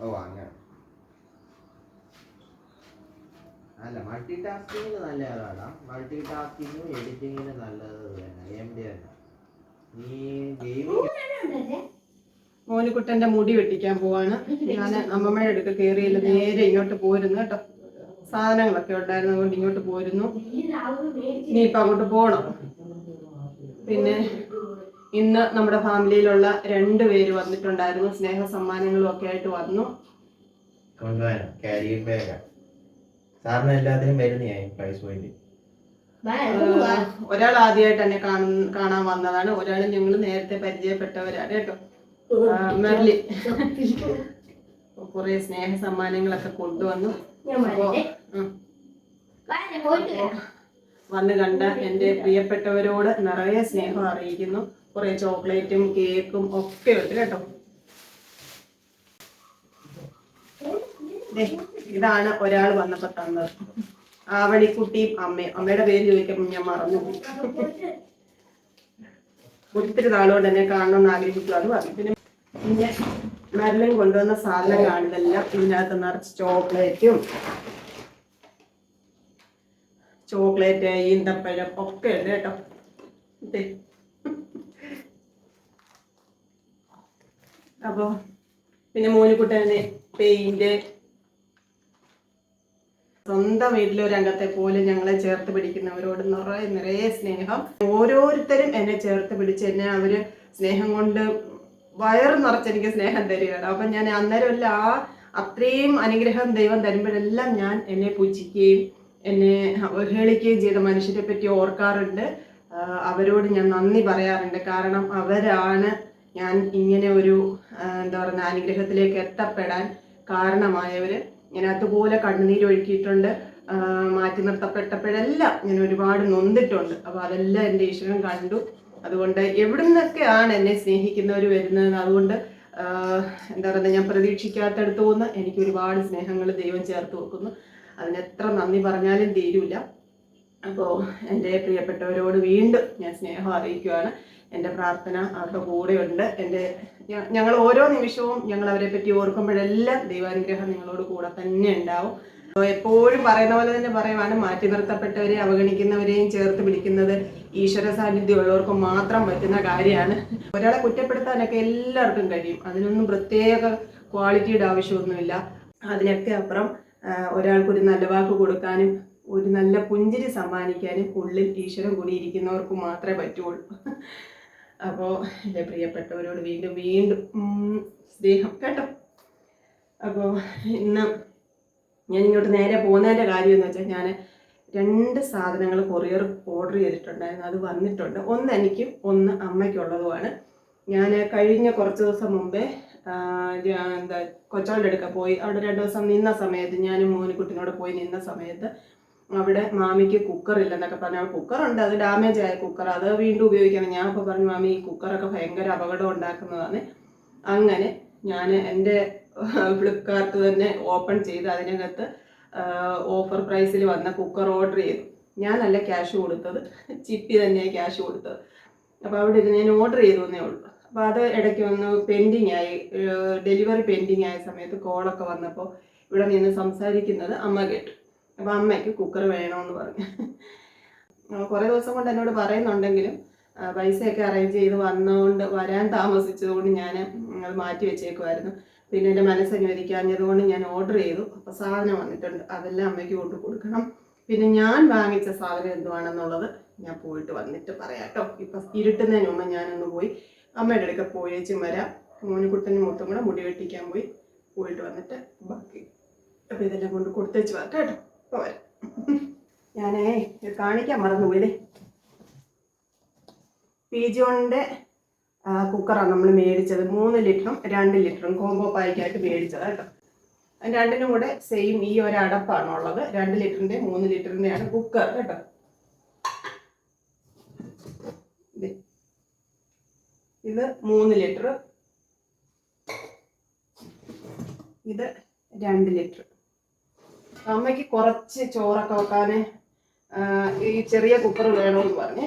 ഓ അങ്ങനെ അല്ല മൾട്ടി ടാസ്കിങ്ങിന് നല്ല ഏതാടാ മൾട്ടി ടാസ്കിങ്ങും എഡിറ്റിങ്ങിന് നല്ലത് തന്നെ. എം ഡി തന്നെ. നീ മുടി വെട്ടിക്കാൻ പോവാണ്. ഞാൻ അമ്മമ്മയുടെ അടുത്ത് കയറിയില്ല നേരെ ഇങ്ങോട്ട് പോരുന്നു കേട്ടോ. സാധനങ്ങളൊക്കെ ഉണ്ടായിരുന്നതുകൊണ്ട് ഇങ്ങോട്ട് പോരുന്നു. ഇനിയിപ്പം അങ്ങോട്ട് പോകണം പിന്നെ ഇന്ന് നമ്മുടെ ഫാമിലിയിലുള്ള രണ്ട് പേര് വന്നിട്ടുണ്ടായിരുന്നു. സ്നേഹ സമ്മാനങ്ങളും ഒക്കെ ആയിട്ട് വന്നു. കാരിയർ ബാഗാ സാറിന് എല്ലാത്തിനും വരുന്നയായി പ്രൈസ് പോയിന്റ് ആഹ് ഒരാൾ ആദ്യമായിട്ട് എന്നെ കാണാൻ വന്നതാണ്. ഒരാൾ ഞങ്ങൾ നേരത്തെ പരിചയപ്പെട്ടവരാണ് കേട്ടോ. മെർലി. കുറെ സ്നേഹ സമ്മാനങ്ങളൊക്കെ കൊണ്ടുവന്നു. വന്ന് കണ്ട എന്റെ പ്രിയപ്പെട്ടവരോട് നിറയെ സ്നേഹം അറിയിക്കുന്നു. കുറെ ചോക്ലേറ്റും കേക്കും ഒക്കെ ഉണ്ട് കേട്ടോ. ഇതാണ് ഒരാൾ വന്നപ്പോ തന്നത്. ആവണിക്കുട്ടിയും അമ്മയും. അമ്മയുടെ പേര് ചോദിക്കുമ്പോൾ ഞാൻ മറന്നു. ഒത്തിരി നാളുകൊണ്ട് എന്നെ കാണണമെന്ന് അത് പറഞ്ഞു. പിന്നെ പിന്നെ മരലും കൊണ്ടുവന്ന സാധനങ്ങളാണ് ഇതെല്ലാം ഇതിനകത്ത് നിറച്ച് ചോക്ലേറ്റും ചോക്ലേറ്റ് ഈന്തപ്പഴം ഒക്കെ ഉണ്ട് കേട്ടോ. ദേ. അപ്പോ പിന്നെ മോനിക്കുട്ടനെ പെയിന്റ്. സ്വന്തം വീട്ടിലെ ഒരു അംഗത്തെ പോലെ ഞങ്ങളെ ചേർത്ത് പിടിക്കുന്നവരോട് നിറയെ നിറയെ സ്നേഹം. ഓരോരുത്തരും എന്നെ ചേർത്ത് പിടിച്ച് എന്നെ അവർ സ്നേഹം കൊണ്ട് വയറ് നിറച്ച് എനിക്ക് സ്നേഹം തരികയാണ്. അപ്പൊ ഞാൻ അന്നേരമല്ല ആ അത്രയും അനുഗ്രഹം ദൈവം തരുമ്പോഴെല്ലാം ഞാൻ എന്നെ പൂജിക്കുകയും എന്നെ അവഹേളിക്കുകയും ചെയ്ത മനുഷ്യരെ പറ്റി ഓർക്കാറുണ്ട്. അവരോട് ഞാൻ നന്ദി പറയാറുണ്ട്. കാരണം അവരാണ് ഞാൻ ഇങ്ങനെ ഒരു എന്താ പറയുക അനുഗ്രഹത്തിലേക്ക് എത്തപ്പെടാൻ കാരണമായവര് ഞാൻ അതുപോലെ കണ്ണുനീരൊഴുക്കിയിട്ടുണ്ട് മാറ്റി നിർത്തപ്പെട്ടപ്പോഴെല്ലാം ഞാൻ ഒരുപാട് നൊന്തിട്ടുണ്ട്. അപ്പോൾ അതെല്ലാം എന്റെ ഈശ്വരൻ കണ്ടു. അതുകൊണ്ട് എവിടുന്നൊക്കെയാണ് എന്നെ സ്നേഹിക്കുന്നവർ വരുന്നത് അതുകൊണ്ട് എന്താ പറയുക ഞാൻ പ്രതീക്ഷിക്കാത്തടത്തു നിന്ന് എനിക്ക് ഒരുപാട് സ്നേഹങ്ങൾ ദൈവം ചേർത്ത് വെക്കുന്നു. അതിന് എത്ര നന്ദി പറഞ്ഞാലും തീരൂല. അപ്പോൾ എന്റെ പ്രിയപ്പെട്ടവരോട് വീണ്ടും ഞാൻ സ്നേഹം അറിയിക്കുകയാണ്. എന്റെ പ്രാർത്ഥന അവരുടെ കൂടെയുണ്ട്. എന്റെ ഞങ്ങൾ ഓരോ നിമിഷവും ഞങ്ങൾ അവരെ പറ്റി ഓർക്കുമ്പോഴെല്ലാം ദൈവാനുഗ്രഹം നിങ്ങളോട് കൂടെ തന്നെ ഉണ്ടാവും. എപ്പോഴും പറയുന്ന പോലെ തന്നെ പറയുവാണ് മാറ്റി നിർത്തപ്പെട്ടവരെ അവഗണിക്കുന്നവരെയും ചേർത്ത് പിടിക്കുന്നത് ഈശ്വര സാന്നിധ്യം ഉള്ളവർക്ക് മാത്രം പറ്റുന്ന കാര്യമാണ്. ഒരാളെ കുറ്റപ്പെടുത്താനൊക്കെ എല്ലാവർക്കും കഴിയും. അതിനൊന്നും പ്രത്യേക ക്വാളിറ്റിയുടെ ആവശ്യമൊന്നുമില്ല. അതിനൊക്കെ അപ്പുറം ഒരാൾക്കൊരു നല്ല വാക്ക് കൊടുക്കാനും ഒരു നല്ല പുഞ്ചിരി സമ്മാനിക്കാനും ഉള്ളിൽ ഈശ്വരൻ കൂടിയിരിക്കുന്നവർക്ക് മാത്രമേ പറ്റുള്ളൂ. അപ്പോൾ എന്റെ പ്രിയപ്പെട്ടവരോട് വീണ്ടും വീണ്ടും സ്നേഹം കേട്ടോ? അപ്പോൾ ഇന്ന് ഞാൻ ഇങ്ങോട്ട് നേരെ പോകുന്നതിന്റെ കാര്യം എന്ന് വെച്ചാൽ ഞാൻ രണ്ട് സാധനങ്ങൾ കൊറിയർ ഓർഡർ ചെയ്തിട്ടുണ്ടായിരുന്നു. അത് വന്നിട്ടുണ്ട്. ഒന്ന് എനിക്ക് ഒന്ന് അമ്മയ്ക്കുള്ളതുമാണ്. ഞാൻ കഴിഞ്ഞ കുറച്ച് ദിവസം മുമ്പേ എന്താ കൊച്ചാളുടെ അടുക്ക പോയി. അവിടെ രണ്ട് ദിവസം നിന്ന സമയത്ത് ഞാനും മോനിക്കുട്ടിനോട് പോയി നിന്ന സമയത്ത് അവിടെ മാമിക്ക് കുക്കർ ഇല്ലെന്നൊക്കെ പറഞ്ഞു. കുക്കറുണ്ട് അത് ഡാമേജ് ആയ കുക്കർ അത് വീണ്ടും ഉപയോഗിക്കണം. ഞാൻ അപ്പോൾ പറഞ്ഞു മാമി ഈ കുക്കറൊക്കെ ഭയങ്കര അപകടം ഉണ്ടാക്കുന്നതാണ്. അങ്ങനെ ഞാൻ എന്റെ ഫ്ലിപ്കാർട്ട് തന്നെ ഓപ്പൺ ചെയ്ത് അതിനകത്ത് ഓഫർ പ്രൈസിൽ വന്ന കുക്കർ ഓർഡർ ചെയ്തു. ഞാനല്ല ക്യാഷ് കൊടുത്തത്. ചിപ്പി തന്നെയാണ് ക്യാഷ് കൊടുത്തത്. അപ്പോൾ അവിടെ ഇരുന്ന് ഞാൻ ഓർഡർ ചെയ്തു എന്നേ ഉള്ളൂ. അപ്പോൾ അത് ഇടയ്ക്ക് ഒന്ന് പെൻഡിങ് ആയി ഡെലിവറി പെൻഡിങ് ആയ സമയത്ത് കോളൊക്കെ വന്നപ്പോൾ ഇവിടെ നിന്ന് സംസാരിക്കുന്നത് അമ്മ കേട്ടു. അപ്പോൾ അമ്മയ്ക്ക് കുക്കർ വേണമെന്ന് പറഞ്ഞു. കുറെ ദിവസം കൊണ്ട് എന്നോട് പറയുന്നുണ്ടെങ്കിലും പൈസയൊക്കെ അറേഞ്ച് ചെയ്ത് വന്നുകൊണ്ട് വരാൻ താമസിച്ചതുകൊണ്ട് ഞാൻ അത് മാറ്റി വെച്ചേക്കുമായിരുന്നു പിന്നെ എന്റെ മനസ്സ് കൊണ്ട് ഞാൻ ഓർഡർ ചെയ്തു. അപ്പോൾ സാധനം വന്നിട്ടുണ്ട്. അതെല്ലാം അമ്മയ്ക്ക് കൊണ്ടു കൊടുക്കണം. പിന്നെ ഞാൻ വാങ്ങിച്ച സാധനം എന്തുവാണെന്നുള്ളത് ഞാൻ പോയിട്ട് വന്നിട്ട് പറയാം കേട്ടോ ഇപ്പം ഇരുട്ടുന്നതിന് മുമ്പ് ഞാനൊന്ന് പോയി അമ്മയുടെ അടുക്ക പോയേച്ചും വരാം. മോനുകുട്ടനും മൊത്തം കൂടെ മുടി വെട്ടിക്കാൻ പോയി പോയിട്ട് വന്നിട്ട് ബാക്കി അപ്പോൾ ഇതെല്ലാം കൊണ്ട് കൊടുത്തേച്ച് വരട്ടെ കേട്ടോ ഇപ്പോൾ വരാം ഞാനേ ഇത് കാണിക്കാൻ മറന്നുപോയില്ലേ പീജോണിന്റെ കുക്കറാണ് നമ്മൾ മേടിച്ചത് മൂന്ന് ലിറ്ററും രണ്ട് ലിറ്ററും കോംബോ പായ്ക്കായിട്ട് മേടിച്ചത് കേട്ടോ. രണ്ടിനും കൂടെ സെയിം ഈ ഒരു അടപ്പാണ് ഉള്ളത്. രണ്ട് ലിറ്ററിന്റെ മൂന്ന് ലിറ്ററിന്റെയാണ് കുക്കർ കേട്ടോ. ഇത് മൂന്ന് ലിറ്റർ ഇത് രണ്ട് ലിറ്റർ അമ്മയ്ക്ക് കുറച്ച് ചോറൊക്കെ വെക്കാൻ ഈ ചെറിയ കുക്കർ വേണമെന്ന് പറഞ്ഞ്.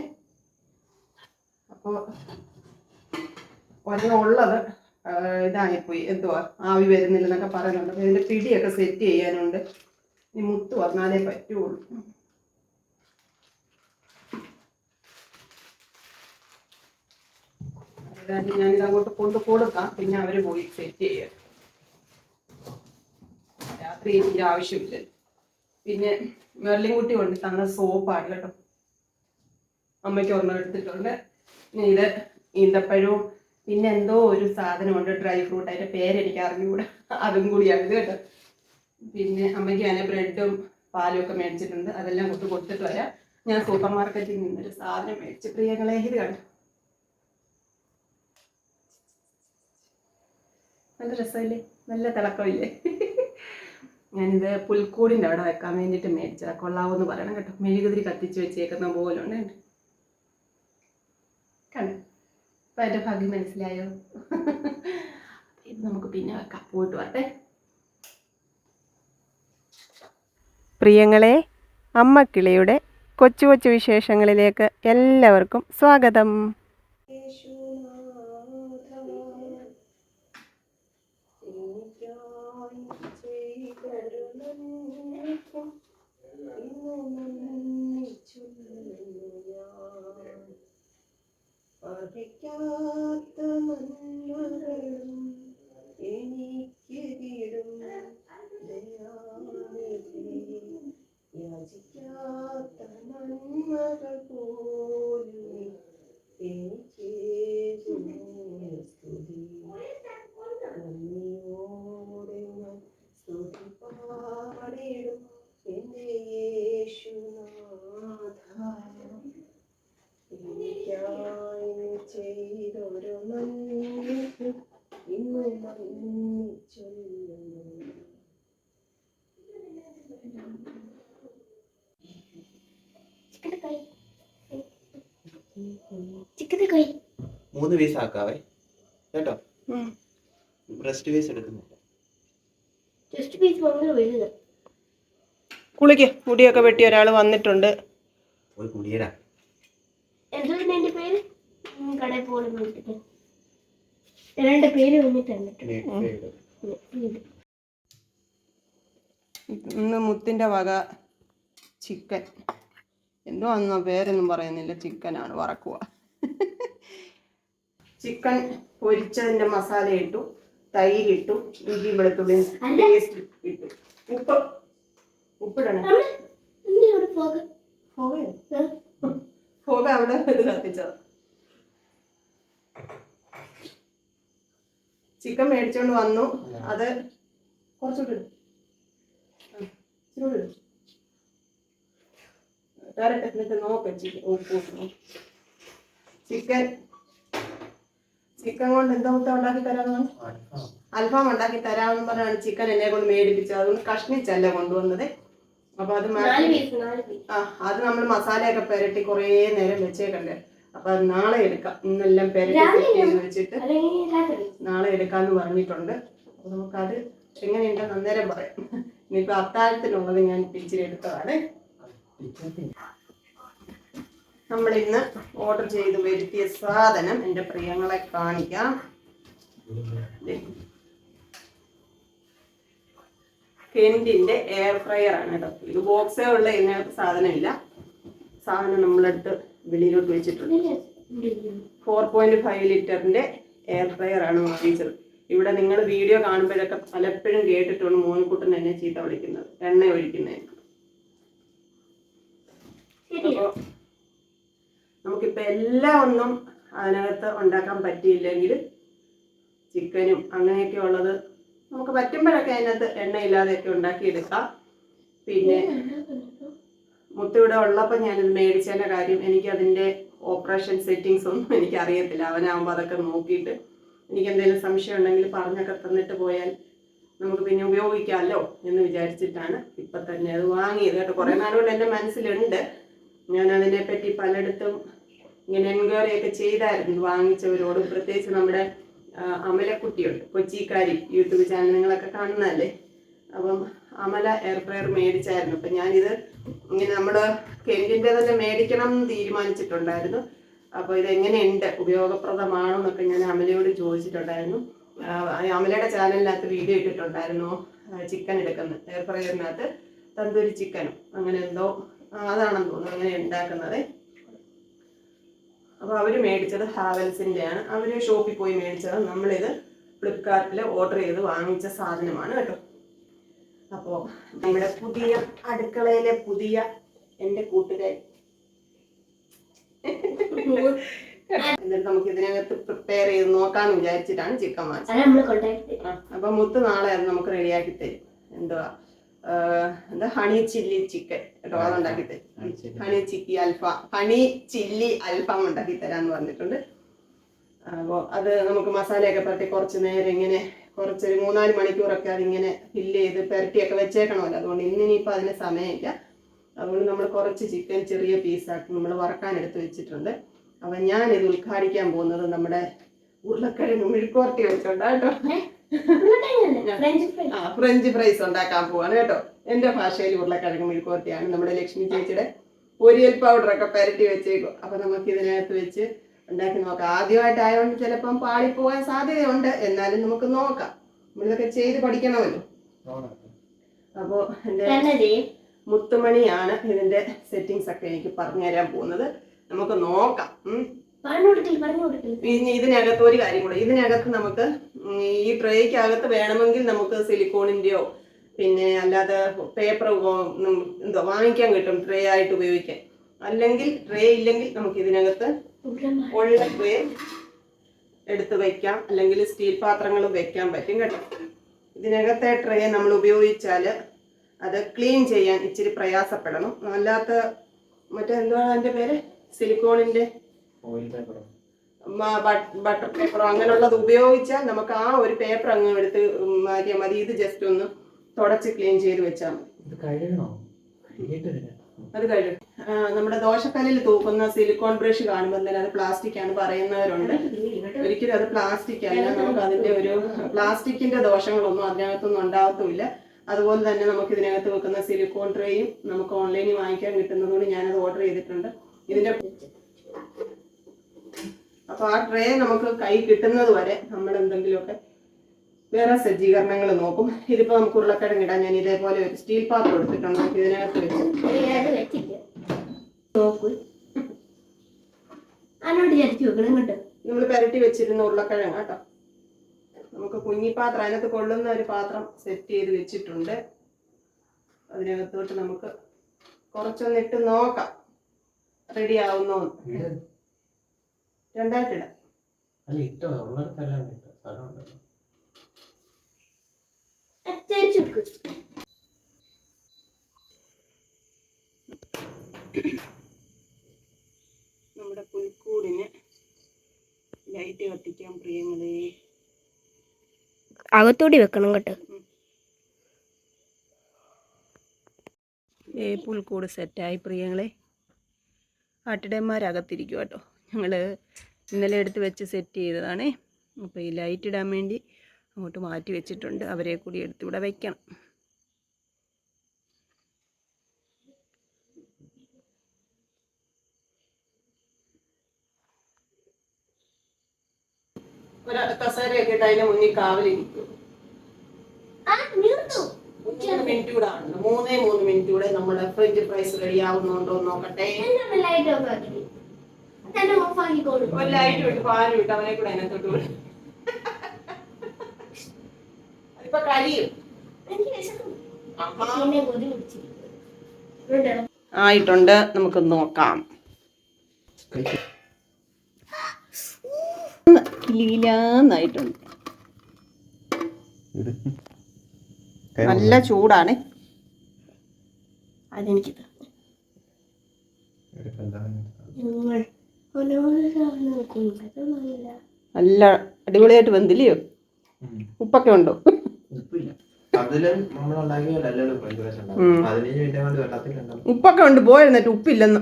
അപ്പോൾ ഒരെണ്ണമുള്ളത് ഇതായിപ്പോയി. എന്തുവാ? ആവി വരുന്നില്ലെന്നൊക്കെ പറയുന്നുണ്ട്. അപ്പോൾ ഇതിന്റെ പിടിയൊക്കെ സെറ്റ് ചെയ്യാനുണ്ട്. ഇനി മുത്ത് വന്നാലേ പറ്റുള്ളൂ. ഞാനിത് അങ്ങോട്ട് കൊണ്ടു കൊടുക്കാം. പിന്നെ അവർ പോയി സെറ്റ് ചെയ്യാം ഇതിന്റെ ആവശ്യമില്ല. പിന്നെ മെർലിൻകുട്ടി കൊണ്ട് തന്ന സോപ്പാണ് കേട്ടോ. അമ്മയ്ക്ക് ഒരെണ്ണം എടുത്തിട്ടുണ്ട്. ഇനി ഇത് ഈന്തപ്പഴവും. പിന്നെ എന്തോ ഒരു സാധനമുണ്ട്. ഡ്രൈ ഫ്രൂട്ട് അതിന്റെ പേരെനിക്ക് അറിഞ്ഞുകൂടാ അതും കൂടിയാണ് ഇത് കേട്ടോ. പിന്നെ അമ്മയ്ക്ക് ഞാൻ ബ്രെഡും പാലും ഒക്കെ മേടിച്ചിട്ടുണ്ട്. അതെല്ലാം കൊണ്ട് കൊടുത്തിട്ട് വരാം. ഞാൻ സൂപ്പർ മാർക്കറ്റിൽ നിന്നൊരു സാധനം മേടിച്ച്. പ്രിയങ്ങളെ ഇത് കണ്ടു? നല്ല രസമില്ലേ? നല്ല തിളക്കമില്ലേ? ഞാനിത് പുൽക്കൂടിന്റെ അവിടെ വെക്കാൻ വേണ്ടിയിട്ട് മേടിച്ചതാ. കൊള്ളാവെന്ന് പറയണം കേട്ടോ. മെഴുകുതിരി കത്തിച്ച് വെച്ചേക്കുന്ന പോലെ ഉണ്ട്. കണ്ടു? അപ്പം എന്റെ ഭംഗി മനസ്സിലായോ? ഇത് നമുക്ക് പിന്നെ വെക്കാം. പോയിട്ട് വരട്ടെ. പ്രിയങ്ങളെ അമ്മക്കിളിയുടെ കൊച്ചു കൊച്ചു വിശേഷങ്ങളിലേക്ക് എല്ലാവർക്കും സ്വാഗതം. അർഹിക്കാത്ത നന്മകളും എനിക്കെതിരും ദയാനിധി യാചിക്കാത്ത മൂന്ന് പീസ് ആക്കാവേ. കേട്ടോ? ബ്രസ്റ്റ് പീസ് എടുക്കുന്നില്ല കുളിക്ക്. മുടിയൊക്കെ വെട്ടി ഒരാൾ വന്നിട്ടുണ്ട്. ഇത്. ഇന്ന് മുത്തിന്റെ വക ചിക്കൻ. എന്തോ അന്ന് പേരൊന്നും പറയുന്നില്ല. ചിക്കനാണ് വറക്കുക. ചിക്കൻ പൊരിച്ചതിന്റെ മസാല ഇട്ടു തൈര് ഇട്ടു ഇഞ്ചി വെളുത്തുള്ളി പേസ്റ്റ് ഇട്ടു. ഉപ്പ്. ഉപ്പിടണം. അവിടെ ഇത് കത്തിച്ചത്. ചിക്കൻ മേടിച്ചോണ്ട് വന്നു. അത് കുറച്ചുകൂടി എന്നിട്ട് നോക്കാം. ചിക്കൻ ഉപ്പ്. ചിക്കൻ ചിക്കൻ കൊണ്ട് എന്താ മുട്ട ഉണ്ടാക്കി തരാമെന്ന്? അൽഫാം. ഉണ്ടാക്കി തരാമെന്ന് പറഞ്ഞാണ് ചിക്കൻ എന്നെ കൊണ്ട് മേടിപ്പിച്ചത്. അതുകൊണ്ട് കഷ്ണിച്ചല്ല കൊണ്ടുവന്നത്? അപ്പൊ അത് നാല് പീസ് നാല് ആ അത് നമ്മൾ മസാലയൊക്കെ പെരട്ടി കുറേ നേരം വെച്ചേക്കണ്ടേ. അപ്പൊ അത് നാളെ എടുക്കാം. ഇന്നെല്ലാം പെരട്ടി വെച്ചിട്ട്. നാളെ എടുക്കാന്ന് പറഞ്ഞിട്ടുണ്ട്. അപ്പൊ നമുക്കത് എങ്ങനെയുണ്ടെന്ന് അന്നേരം പറയാം. ഇനിയിപ്പോ അത്താഴത്തിനുള്ളത് ഞാൻ ഇച്ചിരി എടുത്തതാണ്. നമ്മൾ ഇന്ന് ഓർഡർ ചെയ്ത് വരുത്തിയ സാധനം എന്റെ പ്രിയങ്ങളെ കാണിക്കാം. കെന്റിന്റെ എയർ ഫ്രയർ ആണ് കേട്ടോ. ഇത് ബോക്സേ ഉള്ള ഇതിനകത്ത് സാധനമില്ല. സാധനം നമ്മളെടുത്ത് വെളിയിലോട്ട് വെച്ചിട്ടുണ്ട്. ഫോർ പോയിന്റ് ഫൈവ് ലിറ്ററിന്റെ എയർ ഫ്രയർ ആണ് വാങ്ങിച്ചത്. ഇവിടെ നിങ്ങൾ വീഡിയോ കാണുമ്പോഴൊക്കെ പലപ്പോഴും കേട്ടിട്ടുണ്ട് മോനിക്കുട്ടൻ എന്നെ ചീത്ത വിളിക്കുന്നത് എണ്ണ ഒഴിക്കുന്നതിന്. അപ്പോൾ നമുക്കിപ്പോൾ എല്ലാം ഒന്നും അതിനകത്ത് ഉണ്ടാക്കാൻ പറ്റിയില്ലെങ്കിൽ ചിക്കനും അങ്ങനെയൊക്കെ ഉള്ളത് നമുക്ക് പറ്റുമ്പോഴൊക്കെ അതിനകത്ത് എണ്ണയില്ലാതെയൊക്കെ ഉണ്ടാക്കിയെടുക്കാം. പിന്നെ മുത്തൂടെ ഉള്ളപ്പോൾ ഞാനിത് മേടിച്ചതിന്റെ കാര്യം എനിക്കതിന്റെ ഓപ്പറേഷൻ സെറ്റിങ്സ് ഒന്നും എനിക്കറിയത്തില്ല. അവനാകുമ്പോൾ അതൊക്കെ നോക്കിയിട്ട് എനിക്ക് എന്തെങ്കിലും സംശയം ഉണ്ടെങ്കിൽ പറഞ്ഞൊക്കെ തന്നിട്ട് പോയാൽ നമുക്ക് പിന്നെ ഉപയോഗിക്കാമല്ലോ എന്ന് വിചാരിച്ചിട്ടാണ് ഇപ്പം തന്നെ അത് വാങ്ങിയത് കേട്ടോ. കുറേ നാളുകൊണ്ട് എന്റെ മനസ്സിലുണ്ട്. ഞാൻ അതിനെപ്പറ്റി പലയിടത്തും ഇങ്ങനെ എൻക്വയറി ഒക്കെ ചെയ്തായിരുന്നു. വാങ്ങിച്ചവരോട് പ്രത്യേകിച്ച് നമ്മുടെ അമലക്കുട്ടിയുണ്ട്. കൊച്ചിക്കാരി യൂട്യൂബ് ചാനൽ നിങ്ങളൊക്കെ കാണുന്നതല്ലേ? അപ്പം അമല എയർ ഫ്രയർ മേടിച്ചായിരുന്നു. അപ്പം ഞാനിത് ഇങ്ങനെ നമ്മൾ കെന്റിന്റെ തന്നെ മേടിക്കണം എന്ന് തീരുമാനിച്ചിട്ടുണ്ടായിരുന്നു. അപ്പോൾ ഇതെങ്ങനെയുണ്ട്? ഉപയോഗപ്രദമാണോ എന്നൊക്കെ ഞാൻ അമലയോട് ചോദിച്ചിട്ടുണ്ടായിരുന്നു. അമലയുടെ ചാനലിനകത്ത് വീഡിയോ ഇട്ടിട്ടുണ്ടായിരുന്നു. ചിക്കൻ എടുക്കുന്നത് എയർ ഫ്രയറിനകത്ത് തന്തൂരി ചിക്കനും അങ്ങനെ എന്തോ അതാണെന്ന് തോന്നുന്നു. അങ്ങനെ ഉണ്ടാക്കുന്നത്. അപ്പോൾ അവർ മേടിച്ചത് ഹാവൽസിന്റെ ആണ് അവർ ഷോപ്പിൽ പോയി മേടിച്ചത്. നമ്മളിത് ഫ്ലിപ്കാർട്ടിൽ ഓർഡർ ചെയ്ത് വാങ്ങിച്ച സാധനമാണ് കേട്ടോ. അപ്പോൾ നമ്മുടെ പുതിയ അടുക്കളയിലെ പുതിയ എന്റെ കൂട്ടുകാരി. എന്നിട്ട് നമുക്ക് ഇതിനകത്ത് പ്രിപ്പയർ ചെയ്ത് നോക്കാന്ന് വിചാരിച്ചിട്ടാണ് ചിക്കൻ വാങ്ങിച്ചത്. അപ്പൊ മുത്ത് നാളെ അത് നമുക്ക് റെഡിയാക്കി തരും. എന്തുവാ? എന്താ ഹണി ചില്ലി ചിക്കൻ കേട്ടോ അത് ഉണ്ടാക്കി തരും ഹണി ചിക്കി അൽഫാം ഹണി ചില്ലി അൽഫാം ഉണ്ടാക്കി തരാന്ന് പറഞ്ഞിട്ടുണ്ട്. അപ്പോൾ അത് നമുക്ക് മസാലയൊക്കെ പുരട്ടി കുറച്ച് നേരം ഇങ്ങനെ കുറച്ച് കുറച്ചൊരു മൂന്നാൽ മണിക്കൂറൊക്കെ അതിങ്ങനെ ഫില്ല് ചെയ്ത് പുരട്ടിയൊക്കെ വെച്ചേക്കണമല്ലോ. അതുകൊണ്ട് ഇന്നിനിയിപ്പോൾ അതിന് സമയമില്ല. അതുകൊണ്ട് നമ്മൾ കുറച്ച് ചിക്കൻ ചെറിയ പീസാക്കി നമ്മൾ വറക്കാൻ എടുത്ത് വെച്ചിട്ടുണ്ട്. അപ്പം ഞാൻ ഇത് ഉദ്ഘാടിക്കാൻ പോകുന്നത് നമ്മുടെ ഉരുളക്കിഴങ്ങ് മെഴുക്കുവരട്ടി വെച്ചോണ്ടാ കേട്ടോ ഫ്രഞ്ച് ഫ്രൈ ആ ഫ്രഞ്ച് ഫ്രൈസ് ഉണ്ടാക്കാൻ പോവാണ് കേട്ടോ. എന്റെ ഭാഷയിൽ ഉരുളക്കിഴങ്ങ് മെഴുക്കുവരട്ടിയാണ് നമ്മുടെ ലക്ഷ്മി ചേച്ചിയുടെ പൊരിയൽ പൗഡർ ഒക്കെ പുരട്ടി വെച്ചേക്കും. അപ്പൊ നമുക്ക് ഇതിനകത്ത് വെച്ച് ഉണ്ടാക്കി നോക്കാം. ആദ്യമായിട്ടായതുകൊണ്ട് ചിലപ്പം പാളിപ്പോകാൻ സാധ്യതയുണ്ട്. എന്നാലും നമുക്ക് നോക്കാം. നമ്മളിതൊക്കെ ചെയ്ത് പഠിക്കണമല്ലോ. അപ്പോൾ എന്റെ മുത്തുമണിയാണ് ഇതിന്റെ സെറ്റിങ്സ് ഒക്കെ എനിക്ക് പറഞ്ഞു തരാൻ പോകുന്നത്. നമുക്ക് നോക്കാം. ഇനി ഇതിനകത്ത് ഒരു കാര്യം കൂടെ. ഇതിനകത്ത് നമുക്ക് ഈ ട്രേക്കകത്ത് വേണമെങ്കിൽ നമുക്ക് സിലിക്കോണിന്റെയോ പിന്നെ അല്ലാതെ പേപ്പർ എന്തോ വാങ്ങിക്കാൻ കിട്ടും ട്രേ ആയിട്ട് ഉപയോഗിക്കാൻ. അല്ലെങ്കിൽ ട്രേ ഇല്ലെങ്കിൽ നമുക്ക് ഇതിനകത്ത് ഉള്ള ട്രേ എടുത്ത് വെക്കാം. അല്ലെങ്കിൽ സ്റ്റീൽ പാത്രങ്ങൾ വെക്കാൻ പറ്റും കേട്ടോ. ഇതിനകത്തെ ട്രേ നമ്മൾ ഉപയോഗിച്ചാൽ അത് ക്ലീൻ ചെയ്യാൻ ഇച്ചിരി പ്രയാസപ്പെടണം. അല്ലാത്ത മറ്റേ എന്താണ് അതിന്റെ പേര്? സിലിക്കോണിന്റെ ഓയിൽ പേപ്പറോ ബട്ടർ പേപ്പറോ അങ്ങനെയുള്ളത് ഉപയോഗിച്ചാൽ നമുക്ക് ആ ഒരു പേപ്പർ അങ്ങ് എടുത്ത് മാറ്റിയാൽ മതി. ഇത് ജസ്റ്റ് ഒന്ന് തുടച്ച് ക്ലീൻ ചെയ്ത് വെച്ചാൽ മതി. കഴുകണോ? അത് കഴിയും നമ്മുടെ ദോശക്കല്ലിൽ തൂക്കുന്ന സിലിക്കോൺ ബ്രഷ് കാണുമ്പോൾ തന്നെ അത് പ്ലാസ്റ്റിക് ആണ് പറയുന്നവരുണ്ട്. ഒരിക്കലും അത് പ്ലാസ്റ്റിക് അല്ല. നമുക്ക് അതിന്റെ ഒരു പ്ലാസ്റ്റിക്കിന്റെ ദോഷങ്ങളൊന്നും അതിനകത്തൊന്നും ഉണ്ടാകത്തുമില്ല അതുപോലെ തന്നെ നമുക്ക് ഇതിനകത്ത് വെക്കുന്ന സിലിക്കോൺ ട്രേയും നമുക്ക് ഓൺലൈനിൽ വാങ്ങിക്കാൻ കിട്ടുന്നതുകൊണ്ട് ഞാനത് ഓർഡർ ചെയ്തിട്ടുണ്ട്. ഇതിന്റെ അപ്പൊ ആ ട്രേ നമുക്ക് കൈ കിട്ടുന്നത് വരെ നമ്മൾ എന്തെങ്കിലുമൊക്കെ വേറെ സജ്ജീകരണങ്ങൾ നോക്കും. ഇതിപ്പോൾ നമുക്ക് ഉരുളക്കിഴങ്ങ് ഇടാൻ ഞാൻ ഇതേപോലെ ഒരു സ്റ്റീൽ പാത്രം എടുത്തിട്ടുണ്ട്. നമുക്ക് ഇതിനകത്ത് വെച്ച് നമ്മൾ പെരട്ടി വെച്ചിരുന്ന ഉരുളക്കിഴങ്ങ് കേട്ടോ. നമുക്ക് കുഞ്ഞിപ്പാത്രം അതിനകത്ത് കൊള്ളുന്ന ഒരു പാത്രം സെറ്റ് ചെയ്ത് വെച്ചിട്ടുണ്ട്. അതിനകത്തോട്ട് നമുക്ക് കുറച്ചൊന്നിട്ട് നോക്കാം. റെഡി ആവുന്നോ ഇത് രണ്ടായിട്ടിടാം അല്ല ഇട്ടോ ഉള്ളിടത്തെല്ലാം ഇട്ടോ സ്ഥലമുണ്ടല്ലോ. ചരിച്ചു വെക്ക് നമ്മുടെ പുൽക്കൂടിന് ലൈറ്റ് കത്തിക്കാൻ പ്രിയങ്ങളെ അകത്തോടി വെക്കണം കേട്ടോ. ഏ പുൽക്കൂട് സെറ്റായി പ്രിയങ്ങളെ. ആട്ടിടയന്മാരകത്തിരിക്കും കേട്ടോ ഞങ്ങൾ ഇന്നലെ എടുത്ത് വെച്ച് സെറ്റ് ചെയ്തതാണേ. അപ്പോൾ ഈ ലൈറ്റ് ഇടാൻ വേണ്ടി അങ്ങോട്ട് മാറ്റി വെച്ചിട്ടുണ്ട്. അവരെ കൂടി എടുത്ത് ഇവിടെ വയ്ക്കണം കസേരയൊക്കെ ഇട്ട് അതിന്റെ മുന്നിൽ കാവലിരിക്കും. മൂന്ന് മിനിറ്റ് കൂടെ ആണ് മൂന്നേ മൂന്ന് മിനിറ്റ് കൂടെ നമ്മുടെ ഫ്രഞ്ച് ഫ്രൈസ് റെഡി ആവുന്നുണ്ടോ എന്ന് നോക്കട്ടെ എന്നെ ലൈറ്റ് ഓഫ് ആക്കി തന്നെ ഓഫ് ആക്കിക്കോളൂ ഒരു ലൈറ്റ് വിട്ട് ഫാൻ വിട്ട് അവനെ കൂടെ അതിനകത്തോട്ട് വിടും. അതിപ്പോ കരിയും. എനിക്ക് വിശക്കുന്നു. ആഹാ. എന്നെ കൊതി പിടിച്ചിരിക്കുന്നു ആയിട്ടുണ്ട്. നമുക്ക് നോക്കാം. ലീലാന്നായിട്ടുണ്ട്. നല്ല ചൂടാണ്. അതെനിക്ക് നിങ്ങൾ നല്ല അടിപൊളിയായിട്ട് വെന്തില്ലയോ? ഉപ്പൊക്കെ ഉണ്ടോ? ഉപ്പൊക്കെ ഉണ്ട്. പോയിരുന്നിട്ട് ഉപ്പില്ലെന്ന്.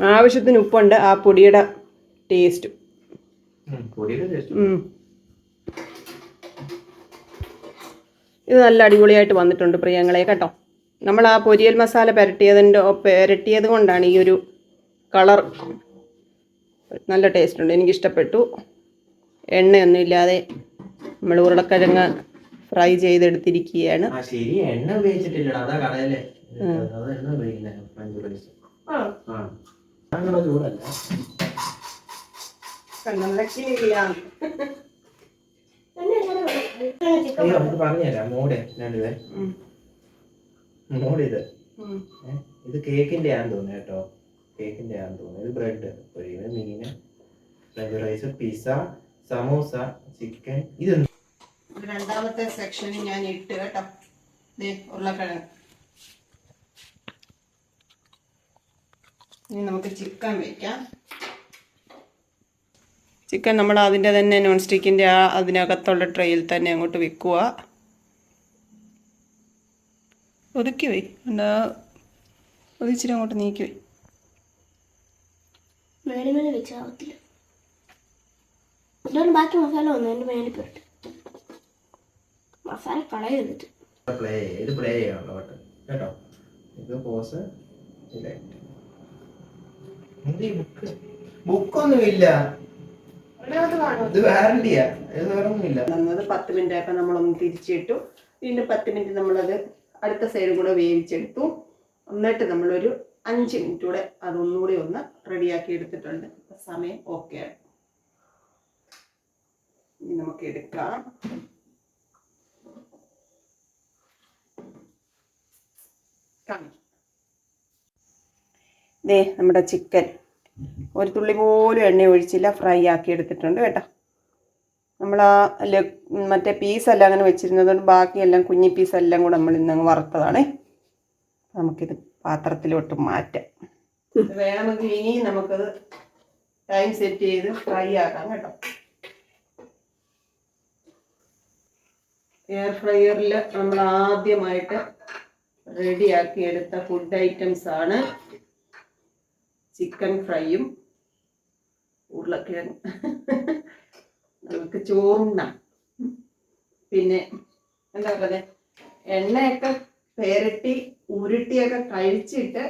ആവശ്യത്തിന് ഉപ്പുണ്ട്. ആ പൊടിയുടെ ടേസ്റ്റ്. ഇത് നല്ല അടിപൊളിയായിട്ട് വന്നിട്ടുണ്ട് പ്രിയങ്ങളെ. കേട്ടോ? നമ്മൾ ആ പൊരിയൽ മസാല പുരട്ടിയതിന്റെ പുരട്ടിയത് കൊണ്ടാണ് ഈ ഒരു കളർ നല്ല ടേസ്റ്റ് ഉണ്ട്. എനിക്കിഷ്ടപ്പെട്ടു. എണ്ണയൊന്നും ഇല്ലാതെ നമ്മൾ ഉരുളക്കിഴങ്ങ് ഫ്രൈ ചെയ്തെടുത്തിരിക്കുകയാണ്. പറഞ്ഞുതരാം. മോടെ രണ്ടുപേ മോഡ് ഇത് കേക്കിന്റെ ആണെന്ന് തോന്നുന്നു കേട്ടോ. കേക്കിന്റെ ആണെന്ന് തോന്നുന്നു. ഇത് ബ്രെഡ് പൊരിയുന്നത് മീന് french rice pizza samosa chicken ഇത് രണ്ടാമത്തെ സെക്ഷനിൽ ഞാൻ ഇട്ട് കേട്ടോ. ഉരുളക്കിഴങ്ങ്. ഇനി നമുക്ക് ചിക്കൻ വെക്കാം. ചിക്കൻ നമ്മൾ അതിന്റെ തന്നെ നോൺ സ്റ്റിക്കിന്റെ ആ അതിനകത്തുള്ള ട്രെയിൽ തന്നെ അങ്ങോട്ട് വെക്കുക ഒതുക്കി വൈ എന്നാ ഒതിച്ചിട്ട് അങ്ങോട്ട് നീക്കി വൈ വെച്ചാവത്തില്ല അതുകൊണ്ട് ബാക്കി മസാല വന്നു. എന്റെ മേളിൽ പുരട്ട്. മസാല കളയരുത് പ്ലേ ഇത് പ്ലേ ചെയ്യാനുള്ള ബട്ടൺ കേട്ടോ? ഇത് പോസ് ബുക്ക് ബുക്കൊന്നും ഇല്ല. ഇത് വാറണ്ടിയാ ഇത് വേറെ ഒന്നുമില്ല തന്നത് പത്ത് മിനിറ്റ് ആയപ്പോ നമ്മളൊന്ന് തിരിച്ചിട്ടു. വീണ്ടും പത്ത് മിനിറ്റ് നമ്മളത് അടുത്ത സൈഡും കൂടെ വേവിച്ചെടുത്തു. എന്നിട്ട് നമ്മളൊരു അഞ്ച് മിനിറ്റ് കൂടെ അതൊന്നുകൂടി ഒന്ന് റെഡിയാക്കി എടുത്തിട്ടുണ്ട്. സമയം ഓക്കെ ആണ്. ഇനി നമുക്ക് എടുക്കാം. ദേ നമ്മുടെ ചിക്കൻ ഒരു തുള്ളി പോലും എണ്ണ ഒഴിച്ചില്ല. ഫ്രൈ ആക്കി എടുത്തിട്ടുണ്ട് കേട്ടോ. നമ്മൾ ആ ലെ മറ്റേ പീസെല്ലാം അങ്ങനെ വെച്ചിരുന്നത് വെച്ചിരുന്നതുകൊണ്ട് ബാക്കിയെല്ലാം കുഞ്ഞി പീസെല്ലാം കൂടെ നമ്മൾ ഇന്ന് വറുത്തതാണേ. നമുക്കിത് പാത്രത്തിലോട്ട് മാറ്റാം. വേണമെങ്കിൽ ഇനി നമുക്കത് ടൈം സെറ്റ് ചെയ്ത് ഫ്രൈ ആക്കാം കേട്ടോ. എയർ ഫ്രയറിൽ നമ്മൾ ആദ്യമായിട്ട് റെഡിയാക്കി എടുത്ത ഫുഡ് ഐറ്റംസ് ആണ് ചിക്കൻ ഫ്രൈയും ഉരുളക്കിഴങ്ങ്. നമുക്ക് ചോറുണ്ണാം. പിന്നെ എന്താ പറയുക എണ്ണയൊക്കെ പേരട്ടി ഉരുട്ടിയൊക്കെ കഴിച്ചിട്ട്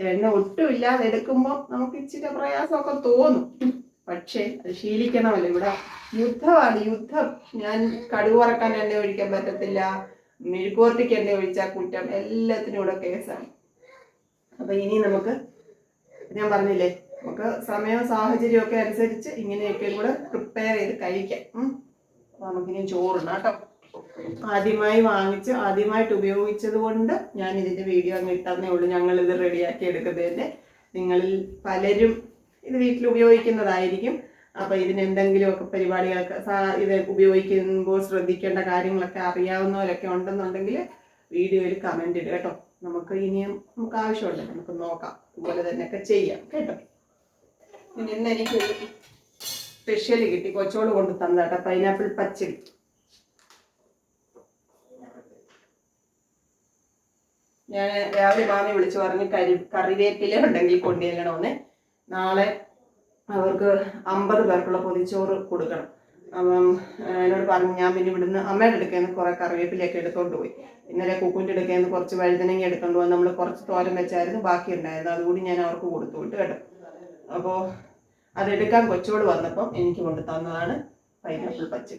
എണ്ണ ഒട്ടുമില്ലാതെ എടുക്കുമ്പോൾ നമുക്ക് ഇച്ചിരി പ്രയാസമൊക്കെ തോന്നും. പക്ഷേ അത് ശീലിക്കണമല്ലോ. ഇവിടെ യുദ്ധമാണ്. യുദ്ധം. ഞാൻ കടുക് വറക്കാൻ എണ്ണ ഒഴിക്കാൻ പറ്റത്തില്ല. മെഴുകുവരട്ടിക്ക് എണ്ണ ഒഴിച്ചാൽ കുറ്റം. എല്ലാത്തിനും ഇവിടെ കേസാണ്. അപ്പൊ ഇനി നമുക്ക് ഞാൻ പറഞ്ഞില്ലേ നമുക്ക് സമയവും സാഹചര്യവും ഒക്കെ അനുസരിച്ച് ഇങ്ങനെയൊക്കെ കൂടെ പ്രിപ്പയർ ചെയ്ത് കഴിക്കാം. നമുക്കിനി ചോറുണ്ട് കേട്ടോ. ആദ്യമായി വാങ്ങിച്ച് ആദ്യമായിട്ട് ഉപയോഗിച്ചത് കൊണ്ട് ഞാൻ ഇതിന്റെ വീഡിയോ അങ്ങ് ഇട്ടാന്നേ ഉള്ളൂ. ഞങ്ങൾ ഇത് റെഡിയാക്കി എടുക്കുന്നതിന്റെ. നിങ്ങളിൽ പലരും ഇത് വീട്ടിൽ ഉപയോഗിക്കുന്നതായിരിക്കും. അപ്പൊ ഇതിന് എന്തെങ്കിലുമൊക്കെ പരിപാടികളൊക്കെ സാ- ഇത് ഉപയോഗിക്കുമ്പോൾ ശ്രദ്ധിക്കേണ്ട കാര്യങ്ങളൊക്കെ അറിയാവുന്നവരൊക്കെ ഉണ്ടെന്നുണ്ടെങ്കിൽ വീഡിയോയിൽ കമന്റ് ഇടുക കേട്ടോ. നമുക്ക് ഇനിയും നമുക്ക് ആവശ്യമുണ്ട്. നമുക്ക് നോക്കാം. അതുപോലെ തന്നെയൊക്കെ ചെയ്യാം കേട്ടോ. ഇനി ഇന്ന് എനിക്കൊരു സ്പെഷ്യൽ കിട്ടി. കൊച്ചോട് കൊണ്ട് തന്നേട്ടോ പൈനാപ്പിൾ പച്ചടി. ഞാൻ രാവിലെ മാമി വിളിച്ചു പറഞ്ഞ് കരി കറിവേപ്പില ഉണ്ടെങ്കിൽ കൊണ്ടുചെല്ലണമെന്ന് നാളെ അവർക്ക് അമ്പത് പേർക്കുള്ള പൊതിച്ചോറ് കൊടുക്കണം. അപ്പം എന്നോട് പറഞ്ഞു ഞാൻ പിന്നെ ഇവിടുന്ന് അമ്മയുടെ അടുക്കൽ നിന്ന് കുറേ കറിവേപ്പിലയൊക്കെ എടുത്തോണ്ട് പോയി. ഇന്നലെ കുക്കുന്റെ അടുക്കൽ കുറച്ച് വഴുതനങ്ങ എടുത്തോണ്ട് പോയി. നമ്മൾ കുറച്ച് തോരം വെച്ചായിരുന്നു ബാക്കി ഉണ്ടായിരുന്നു അതുകൂടി ഞാൻ അവർക്ക് കൊടുത്തു വിട്ടു കേട്ടോ. അപ്പോൾ അതെടുക്കാൻ കൊച്ചോട് വന്നപ്പം എനിക്ക് കൊണ്ട് തന്നതാണ് പൈനാപ്പിൾ പച്ച.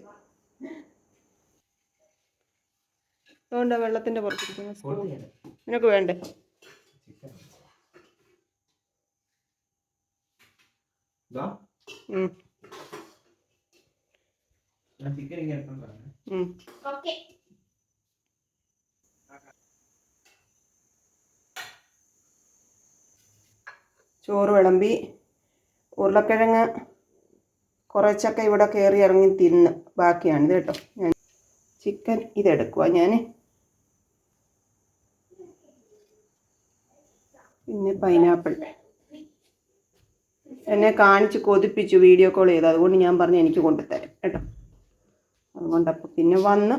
അതുകൊണ്ട് വെള്ളത്തിന്റെ പുറത്തിരിക്കുന്ന സ്പൂൺ നിനക്ക് വേണ്ടേ? ചോറ് വിളമ്പി ഉരുളക്കിഴങ്ങ് കുറച്ചൊക്കെ ഇവിടെ കയറി ഇറങ്ങി തിന്ന് ബാക്കിയാണിത് കേട്ടോ. ഞാൻ ചിക്കൻ ഇതെടുക്കുക ഞാൻ പിന്നെ പൈനാപ്പിൾ. എന്നെ കാണിച്ച് കൊതിപ്പിച്ചു വീഡിയോ കോൾ ചെയ്തു. അതുകൊണ്ട് ഞാൻ പറഞ്ഞു എനിക്ക് കൊണ്ടുതരാം കേട്ടോ. അതുകൊണ്ട് പിന്നെ വന്ന്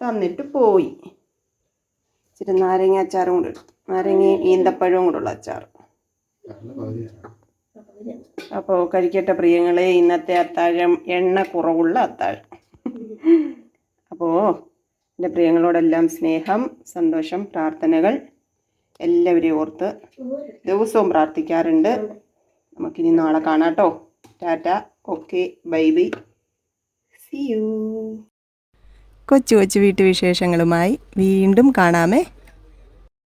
തന്നിട്ട് പോയി. ഇച്ചിരി നാരങ്ങ അച്ചാറും കൂടെ എടുത്തു. നാരങ്ങയും ഈന്തപ്പഴവും കൂടെ ഉള്ള അച്ചാർ. അപ്പോൾ കരിക്കട്ട പ്രിയങ്ങളെ ഇന്നത്തെ അത്താഴം എണ്ണ കുറവുള്ള അത്താഴം. അപ്പോൾ എന്റെ പ്രിയങ്ങളോടെല്ലാം സ്നേഹം സന്തോഷം പ്രാർത്ഥനകൾ എല്ലാവരെയും ഓർത്ത് ദിവസവും പ്രാർത്ഥിക്കാറുണ്ട്. നമുക്കിനി നാളെ കാണാം കേട്ടോ tata. Okay. Bye bye. See you കൊച്ചു കൊച്ചു വീട്ടുവിശേഷങ്ങളുമായി വീണ്ടും കാണാമേ.